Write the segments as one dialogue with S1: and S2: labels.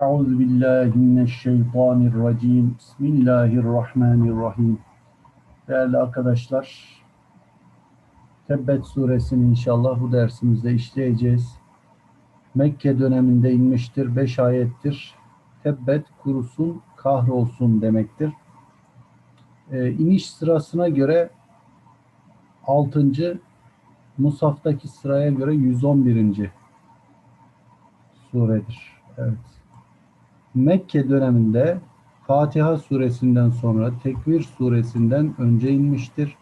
S1: Euzu billahi mineşşeytanirracim. Bismillahirrahmanirrahim. Değerli arkadaşlar, Tebbet suresini inşallah bu dersimizde işleyeceğiz. Mekke döneminde inmiştir. Beş ayettir. Tebbet kurusun, kahrolsun demektir. Ee, iniş sırasına göre 6. Musaftaki sıraya göre 111. suredir. Evet. Mekke döneminde Fatiha suresinden sonra Tekvir suresinden önce inmiştir.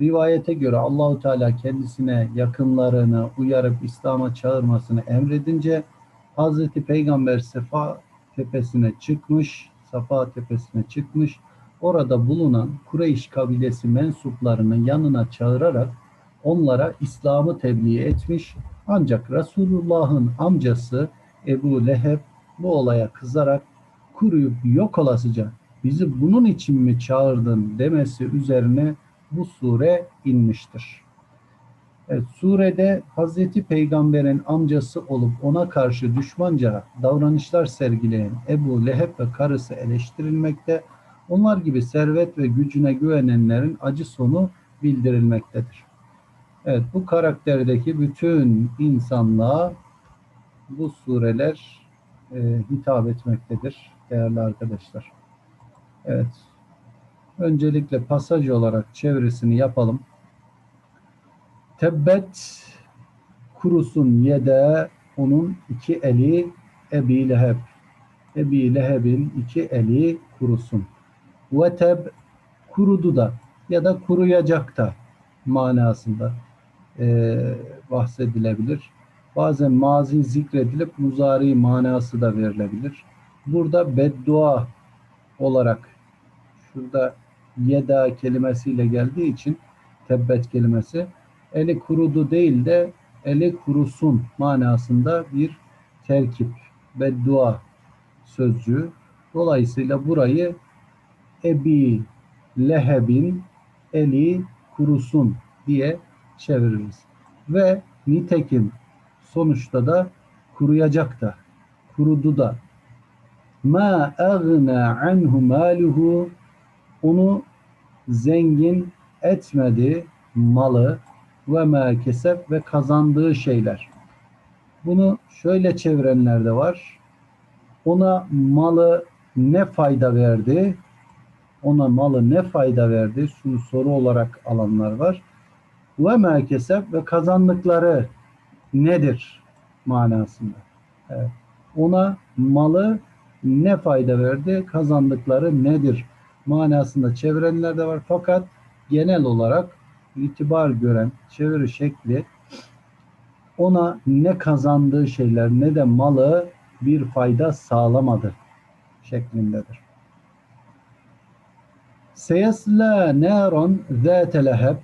S1: Rivayete göre Allahu Teala kendisine yakınlarını uyarıp İslam'a çağırmasını emredince Hazreti Peygamber Sefa tepesine çıkmış, Safa tepesine çıkmış. Orada bulunan Kureyş kabilesi mensuplarını yanına çağırarak onlara İslam'ı tebliğ etmiş. Ancak Resulullah'ın amcası Ebu Leheb bu olaya kızarak kuruyup yok olasıca bizi bunun için mi çağırdın demesi üzerine bu sure inmiştir. Evet, surede Hazreti Peygamber'in amcası olup ona karşı düşmanca davranışlar sergileyen Ebu Leheb ve karısı eleştirilmekte, onlar gibi servet ve gücüne güvenenlerin acı sonu bildirilmektedir. Evet, bu karakterdeki bütün insanlığa bu sureler e, hitap etmektedir değerli arkadaşlar. Evet. Öncelikle pasaj olarak çevresini yapalım. Tebbet kurusun yede onun iki eli Ebi Leheb. Ebi Leheb'in iki eli kurusun. Ve teb kurudu da ya da kuruyacak da manasında e, bahsedilebilir. Bazen mazi zikredilip muzari manası da verilebilir. Burada beddua olarak şurada yeda kelimesiyle geldiği için tebbet kelimesi eli kurudu değil de eli kurusun manasında bir terkip, beddua sözcüğü. Dolayısıyla burayı Ebi Leheb'in eli kurusun diye çeviririz. Ve nitekim sonuçta da kuruyacak da, kurudu da. Ma agna anhu maluhu onu zengin etmedi malı ve ma keseb ve kazandığı şeyler. Bunu şöyle çevirenler de var. Ona malı ne fayda verdi? Ona malı ne fayda verdi? Şunu soru olarak alanlar var. Ve ma keseb ve kazandıkları nedir manasında. Ona malı ne fayda verdi, kazandıkları nedir manasında çevirenler de var. Fakat genel olarak itibar gören çeviri şekli ona ne kazandığı şeyler ne de malı bir fayda sağlamadı şeklindedir. Seyesla naron zâte leheb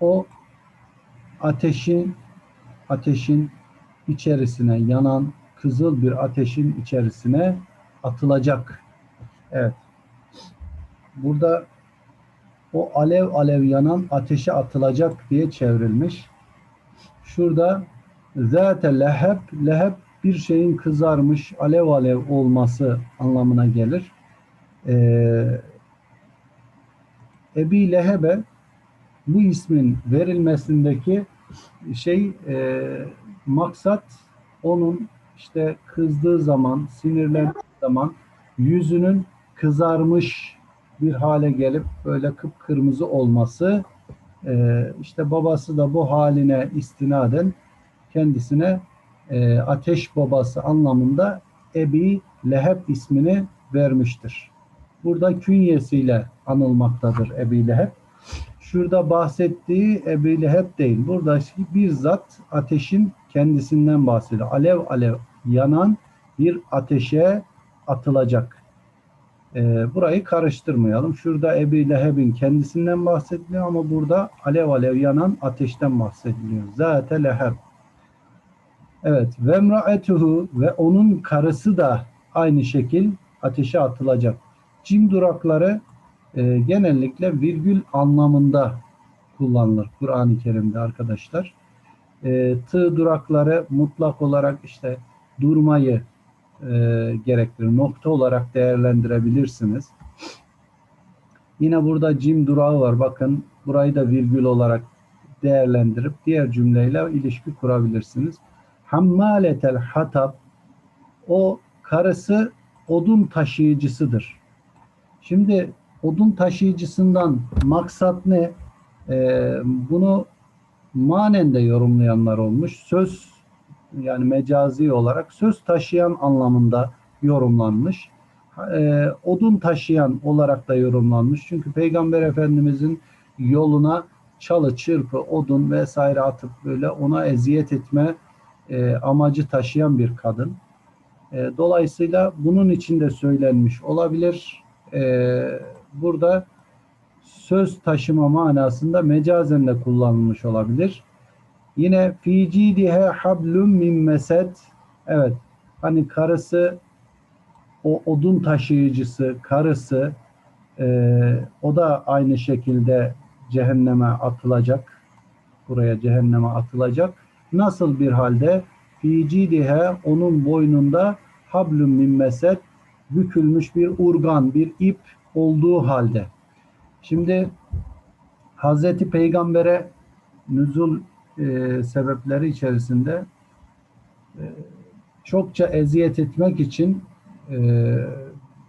S1: o ateşin ateşin içerisine yanan kızıl bir ateşin içerisine atılacak. Evet. Burada o alev alev yanan ateşe atılacak diye çevrilmiş. Şurada zâte leheb, leheb bir şeyin kızarmış, alev alev olması anlamına gelir. Ee, Ebi Leheb'e bu ismin verilmesindeki şey e, maksat onun işte kızdığı zaman, sinirlendiği zaman yüzünün kızarmış bir hale gelip böyle kıpkırmızı olması e, işte babası da bu haline istinaden kendisine e, ateş babası anlamında Ebi Leheb ismini vermiştir. Burada künyesiyle anılmaktadır Ebi Leheb. Şurada bahsettiği Ebu Leheb değil. Burada bizzat ateşin kendisinden bahsediyor. Alev alev yanan bir ateşe atılacak. Ee, burayı karıştırmayalım. Şurada Ebu Leheb'in kendisinden bahsediliyor ama burada alev alev yanan ateşten bahsediliyor. Zate leheb. Evet. Ve emraetuhu ve onun karısı da aynı şekil ateşe atılacak. Cim durakları e, genellikle virgül anlamında kullanılır Kur'an-ı Kerim'de arkadaşlar. E, tığ durakları mutlak olarak işte durmayı e, gerektirir. Nokta olarak değerlendirebilirsiniz. Yine burada cim durağı var. Bakın burayı da virgül olarak değerlendirip diğer cümleyle ilişki kurabilirsiniz. Hammaletel hatab o karısı odun taşıyıcısıdır. Şimdi odun taşıyıcısından maksat ne? Ee, bunu manen de yorumlayanlar olmuş. Söz yani mecazi olarak söz taşıyan anlamında yorumlanmış. Ee, odun taşıyan olarak da yorumlanmış. Çünkü Peygamber Efendimizin yoluna çalı, çırpı, odun vesaire atıp böyle ona eziyet etme e, amacı taşıyan bir kadın. E, dolayısıyla bunun içinde söylenmiş olabilir. E, burada söz taşıma manasında mecazen de kullanılmış olabilir. Yine fi cidihe hablum min mesed. Evet. Hani karısı o odun taşıyıcısı, karısı e, o da aynı şekilde cehenneme atılacak. Buraya cehenneme atılacak. Nasıl bir halde? Fi cidihe onun boynunda hablum min mesed bükülmüş bir urgan, bir ip olduğu halde. Şimdi Hazreti Peygamber'e nüzul e, sebepleri içerisinde e, çokça eziyet etmek için e,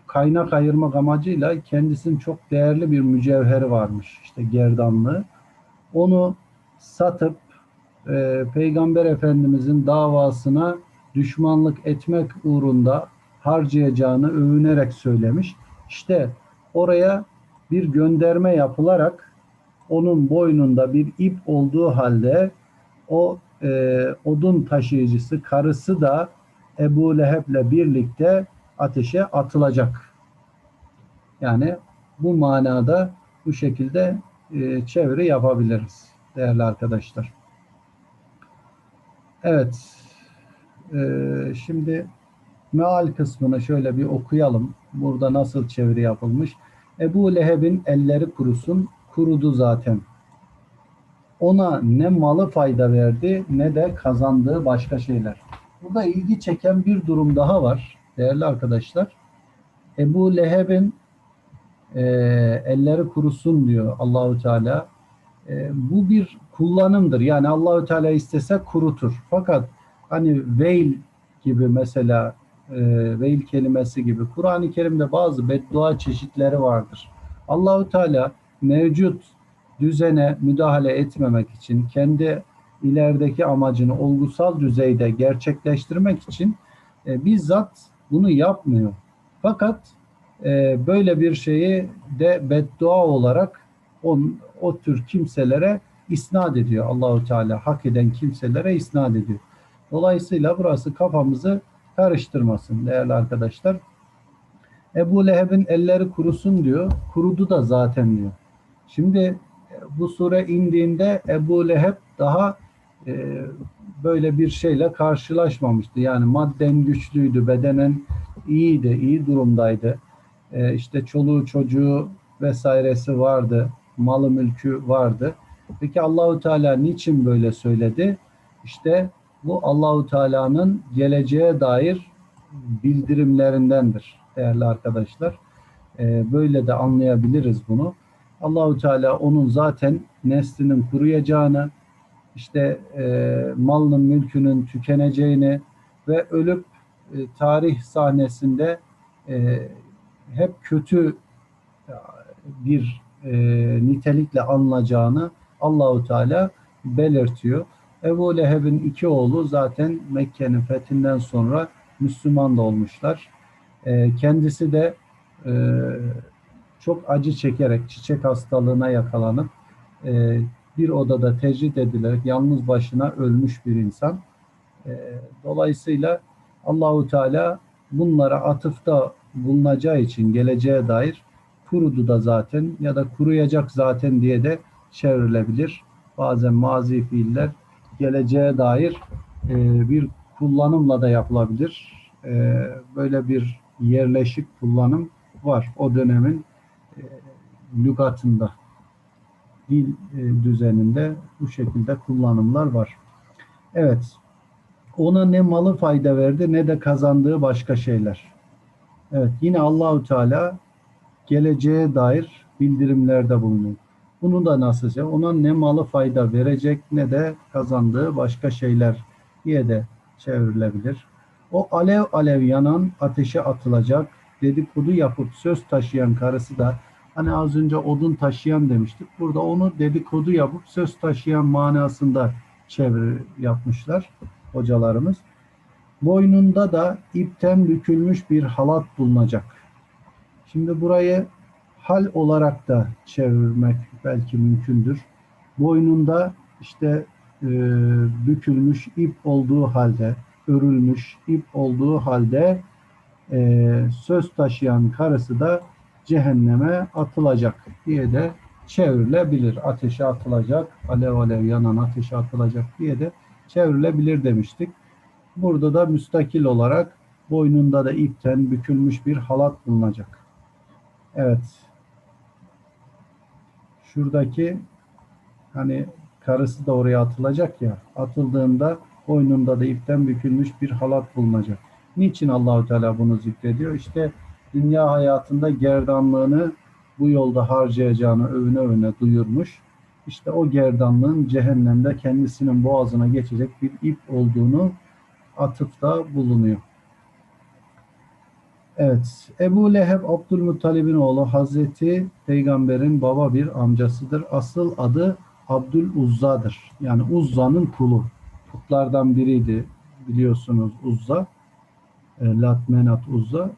S1: kaynak ayırmak amacıyla kendisinin çok değerli bir mücevheri varmış. İşte gerdanlığı. Onu satıp e, Peygamber Efendimizin davasına düşmanlık etmek uğrunda harcayacağını övünerek söylemiş. İşte oraya bir gönderme yapılarak onun boynunda bir ip olduğu halde o e, odun taşıyıcısı karısı da Ebu Leheb'le birlikte ateşe atılacak. Yani bu manada bu şekilde e, çeviri yapabiliriz değerli arkadaşlar. Evet. E, şimdi meal kısmını şöyle bir okuyalım. Burada nasıl çeviri yapılmış? Ebu Leheb'in elleri kurusun, kurudu zaten. Ona ne malı fayda verdi ne de kazandığı başka şeyler. Burada ilgi çeken bir durum daha var değerli arkadaşlar. Ebu Leheb'in e, elleri kurusun diyor Allahu Teala. E, bu bir kullanımdır. Yani Allahü Teala istese kurutur. Fakat hani veil gibi mesela e, veil kelimesi gibi Kur'an-ı Kerim'de bazı beddua çeşitleri vardır. Allahu Teala mevcut düzene müdahale etmemek için kendi ilerideki amacını olgusal düzeyde gerçekleştirmek için e, bizzat bunu yapmıyor. Fakat e, böyle bir şeyi de beddua olarak on, o tür kimselere isnat ediyor Allahu Teala hak eden kimselere isnat ediyor. Dolayısıyla burası kafamızı karıştırmasın değerli arkadaşlar. Ebu Leheb'in elleri kurusun diyor. Kurudu da zaten diyor. Şimdi e, bu sure indiğinde Ebu Leheb daha e, böyle bir şeyle karşılaşmamıştı. Yani madden güçlüydü, bedenen iyiydi, iyi durumdaydı. E, işte çoluğu çocuğu vesairesi vardı, malı mülkü vardı. Peki Allahu Teala niçin böyle söyledi? İşte bu Allahu Teala'nın geleceğe dair bildirimlerindendir değerli arkadaşlar. Ee, böyle de anlayabiliriz bunu. Allahu Teala onun zaten neslinin kuruyacağını, işte e, malının mülkünün tükeneceğini ve ölüp e, tarih sahnesinde e, hep kötü bir nitelikle anılacağını Allahu Teala belirtiyor. Ebu Leheb'in iki oğlu zaten Mekke'nin fethinden sonra Müslüman da olmuşlar. E, kendisi de e, çok acı çekerek çiçek hastalığına yakalanıp e, bir odada tecrit edilerek yalnız başına ölmüş bir insan. E, dolayısıyla Allahu Teala bunlara atıfta bulunacağı için geleceğe dair kurudu da zaten ya da kuruyacak zaten diye de çevrilebilir. Bazen mazi fiiller geleceğe dair e, bir kullanımla da yapılabilir. E, böyle bir yerleşik kullanım var o dönemin e, lügatında dil e, düzeninde bu şekilde kullanımlar var. Evet. ona ne malı fayda verdi ne de kazandığı başka şeyler. Evet yine Allahu Teala geleceğe dair bildirimlerde bulunuyor. Bunu da nasılca ona ne malı fayda verecek ne de kazandığı başka şeyler diye de çevrilebilir. O alev alev yanan ateşe atılacak dedikodu yapıp söz taşıyan karısı da hani az önce odun taşıyan demiştik. Burada onu dedikodu yapıp söz taşıyan manasında çeviri yapmışlar hocalarımız. Boynunda da ipten bükülmüş bir halat bulunacak. Şimdi burayı hal olarak da çevirmek belki mümkündür. Boynunda işte e, bükülmüş ip olduğu halde, örülmüş ip olduğu halde e, söz taşıyan karısı da cehenneme atılacak diye de çevrilebilir. Ateşe atılacak, alev alev yanan ateşe atılacak diye de çevrilebilir demiştik. Burada da müstakil olarak boynunda da ipten bükülmüş bir halat bulunacak. Evet. Şuradaki hani karısı da oraya atılacak ya. Atıldığında boynunda da ipten bükülmüş bir halat bulunacak. Niçin Allahü Teala bunu zikrediyor? İşte dünya hayatında gerdanlığını bu yolda harcayacağını övüne övüne duyurmuş. İşte o gerdanlığın cehennemde kendisinin boğazına geçecek bir ip olduğunu atıfta bulunuyor. Evet, Ebu Leheb Abdülmuttalib'in oğlu Hazreti Peygamber'in baba bir amcasıdır. Asıl adı Abdül Uzza'dır. Yani Uzza'nın kulu. Putlardan biriydi biliyorsunuz Uzza. E, Lat, Menat, Uzza.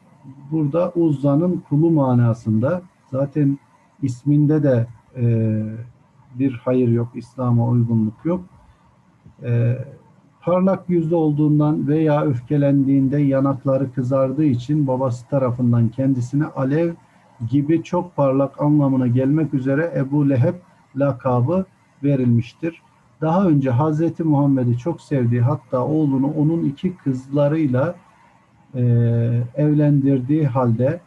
S1: Burada Uzza'nın kulu manasında zaten isminde de e, bir hayır yok, İslam'a uygunluk yok. E, parlak yüzlü olduğundan veya öfkelendiğinde yanakları kızardığı için babası tarafından kendisine alev gibi çok parlak anlamına gelmek üzere Ebu Leheb lakabı verilmiştir. Daha önce Hazreti Muhammed'i çok sevdiği hatta oğlunu onun iki kızlarıyla e, evlendirdiği halde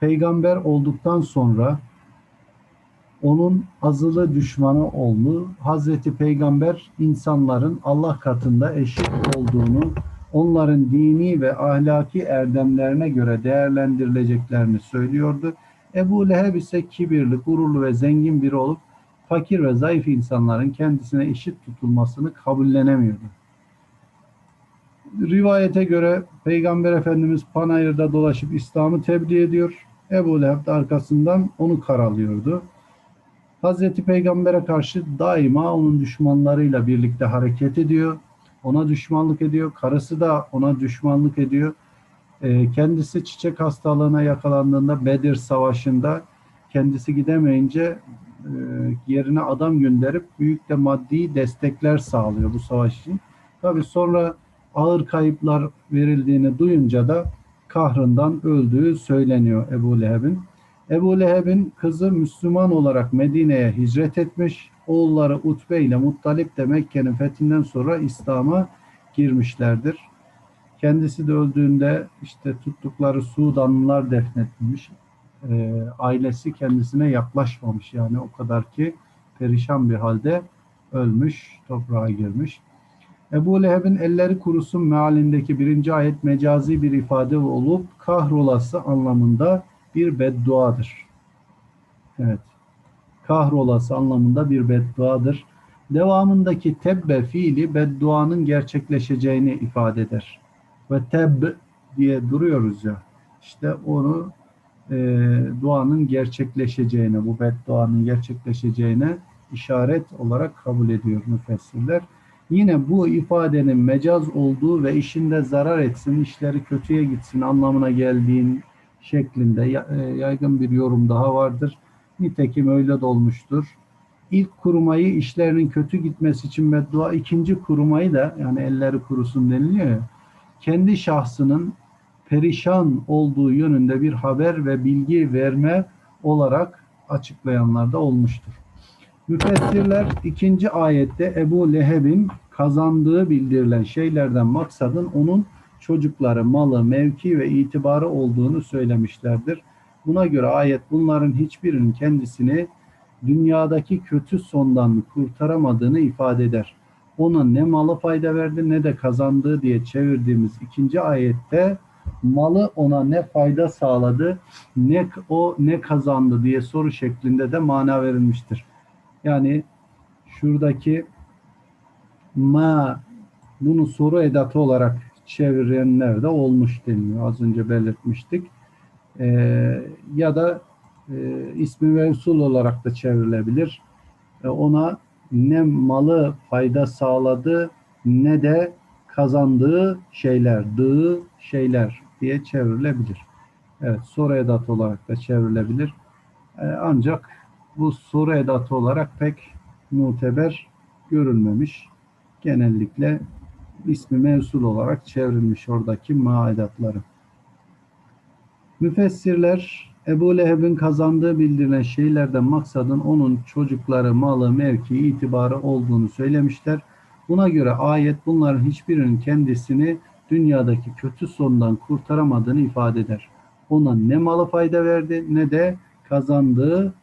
S1: peygamber olduktan sonra onun azılı düşmanı oldu. Hazreti Peygamber insanların Allah katında eşit olduğunu, onların dini ve ahlaki erdemlerine göre değerlendirileceklerini söylüyordu. Ebu Leheb ise kibirli, gururlu ve zengin biri olup fakir ve zayıf insanların kendisine eşit tutulmasını kabullenemiyordu. Rivayete göre Peygamber Efendimiz Panayır'da dolaşıp İslam'ı tebliğ ediyor. Ebu Leheb de arkasından onu karalıyordu. Hazreti Peygamber'e karşı daima onun düşmanlarıyla birlikte hareket ediyor. Ona düşmanlık ediyor. Karısı da ona düşmanlık ediyor. E, kendisi çiçek hastalığına yakalandığında Bedir Savaşı'nda kendisi gidemeyince e, yerine adam gönderip büyük de maddi destekler sağlıyor bu savaş için. Tabi sonra ağır kayıplar verildiğini duyunca da kahrından öldüğü söyleniyor Ebu Leheb'in. Ebu Leheb'in kızı Müslüman olarak Medine'ye hicret etmiş. Oğulları Utbe ile Muttalip de Mekke'nin fethinden sonra İslam'a girmişlerdir. Kendisi de öldüğünde işte tuttukları Sudanlılar defnetmiş. E, ailesi kendisine yaklaşmamış yani o kadar ki perişan bir halde ölmüş, toprağa girmiş. Ebu Leheb'in elleri kurusun mealindeki birinci ayet mecazi bir ifade olup kahrolası anlamında bir bedduadır. Evet. Kahrolası anlamında bir bedduadır. Devamındaki tebbe fiili bedduanın gerçekleşeceğini ifade eder. Ve teb diye duruyoruz ya. İşte onu e, duanın gerçekleşeceğine, bu bedduanın gerçekleşeceğine işaret olarak kabul ediyor müfessirler. Yine bu ifadenin mecaz olduğu ve işinde zarar etsin, işleri kötüye gitsin anlamına geldiğin şeklinde e, yaygın bir yorum daha vardır. Nitekim öyle de olmuştur. İlk kurumayı işlerinin kötü gitmesi için beddua, ikinci kurumayı da yani elleri kurusun deniliyor ya, kendi şahsının perişan olduğu yönünde bir haber ve bilgi verme olarak açıklayanlar da olmuştur. Müfessirler ikinci ayette Ebu Leheb'in kazandığı bildirilen şeylerden maksadın onun çocukları, malı, mevki ve itibarı olduğunu söylemişlerdir. Buna göre ayet bunların hiçbirinin kendisini dünyadaki kötü sondan kurtaramadığını ifade eder. ona ne malı fayda verdi ne de kazandığı diye çevirdiğimiz ikinci ayette malı ona ne fayda sağladı ne o ne kazandı diye soru şeklinde de mana verilmiştir. Yani şuradaki ma bunu soru edatı olarak çevirenler de olmuş deniyor. Az önce belirtmiştik. Ee, ya da e, ismi mevsul olarak da çevrilebilir. E, ona ne malı fayda sağladı ne de kazandığı şeyler, dığı şeyler diye çevrilebilir. Evet, soru edatı olarak da çevrilebilir. E, ancak bu soru edatı olarak pek muteber görülmemiş. Genellikle ismi mevsul olarak çevrilmiş oradaki ma edatları. Müfessirler Ebu Leheb'in kazandığı bildirilen şeylerden maksadın onun çocukları, malı, mevki, itibarı olduğunu söylemişler. Buna göre ayet bunların hiçbirinin kendisini dünyadaki kötü sondan kurtaramadığını ifade eder. Ona ne malı fayda verdi ne de kazandığı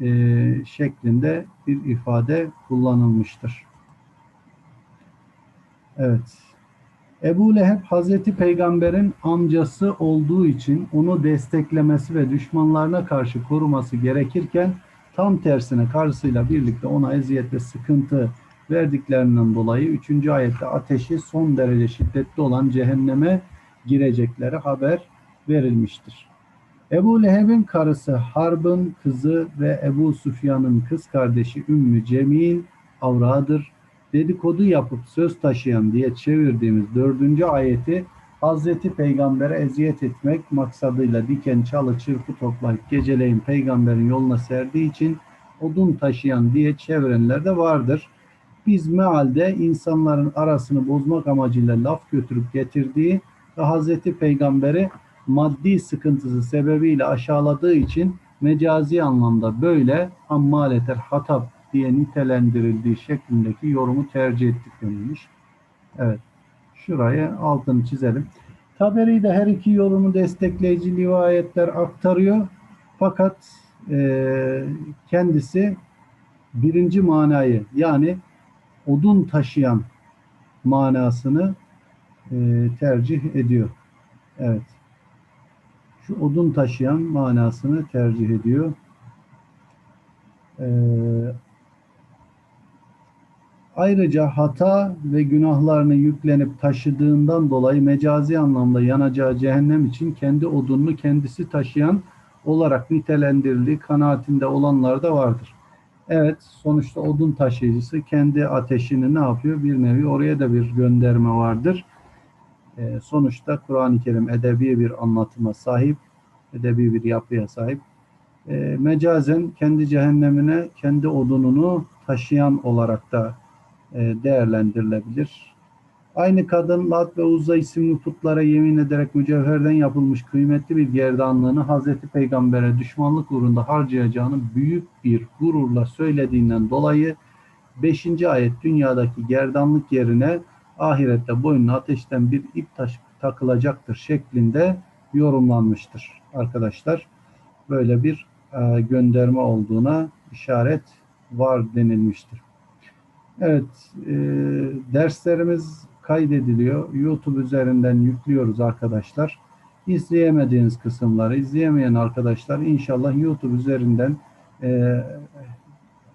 S1: e, şeklinde bir ifade kullanılmıştır. Evet. Ebu Leheb Hazreti Peygamber'in amcası olduğu için onu desteklemesi ve düşmanlarına karşı koruması gerekirken tam tersine karısıyla birlikte ona eziyet ve sıkıntı verdiklerinden dolayı 3. ayette ateşi son derece şiddetli olan cehenneme girecekleri haber verilmiştir. Ebu Leheb'in karısı Harb'ın kızı ve Ebu Süfyan'ın kız kardeşi Ümmü Cemil avradır dedikodu yapıp söz taşıyan diye çevirdiğimiz dördüncü ayeti Hazreti Peygamber'e eziyet etmek maksadıyla diken çalı çırpı toplayıp geceleyin peygamberin yoluna serdiği için odun taşıyan diye çevirenler de vardır. Biz mealde insanların arasını bozmak amacıyla laf götürüp getirdiği ve Hazreti Peygamber'i maddi sıkıntısı sebebiyle aşağıladığı için mecazi anlamda böyle hammaleter hatap diye nitelendirildiği şeklindeki yorumu tercih ettik denilmiş. Evet. Şuraya altını çizelim. Taberi de her iki yorumu destekleyici rivayetler aktarıyor. Fakat e, kendisi birinci manayı yani odun taşıyan manasını e, tercih ediyor. Evet. Şu odun taşıyan manasını tercih ediyor. Ee, Ayrıca hata ve günahlarını yüklenip taşıdığından dolayı mecazi anlamda yanacağı cehennem için kendi odununu kendisi taşıyan olarak nitelendirildiği kanaatinde olanlar da vardır. Evet, sonuçta odun taşıyıcısı kendi ateşini ne yapıyor? Bir nevi oraya da bir gönderme vardır. Ee, sonuçta Kur'an-ı Kerim edebi bir anlatıma sahip, edebi bir yapıya sahip. Ee, mecazen kendi cehennemine kendi odununu taşıyan olarak da değerlendirilebilir. Aynı kadın Lat ve Uzza isimli putlara yemin ederek mücevherden yapılmış kıymetli bir gerdanlığını Hazreti Peygamber'e düşmanlık uğrunda harcayacağını büyük bir gururla söylediğinden dolayı 5. ayet dünyadaki gerdanlık yerine ahirette boynuna ateşten bir ip taş takılacaktır şeklinde yorumlanmıştır arkadaşlar. Böyle bir e, gönderme olduğuna işaret var denilmiştir. Evet, e, derslerimiz kaydediliyor. YouTube üzerinden yüklüyoruz arkadaşlar. İzleyemediğiniz kısımları, izleyemeyen arkadaşlar inşallah YouTube üzerinden e,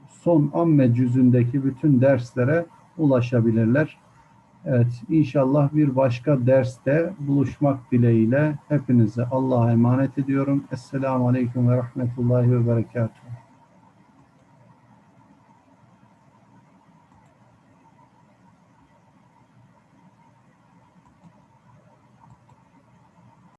S1: son amme cüzündeki bütün derslere ulaşabilirler. Evet, inşallah bir başka derste buluşmak dileğiyle hepinizi Allah'a emanet ediyorum. Esselamu Aleyküm ve Rahmetullahi ve Berekatuhu.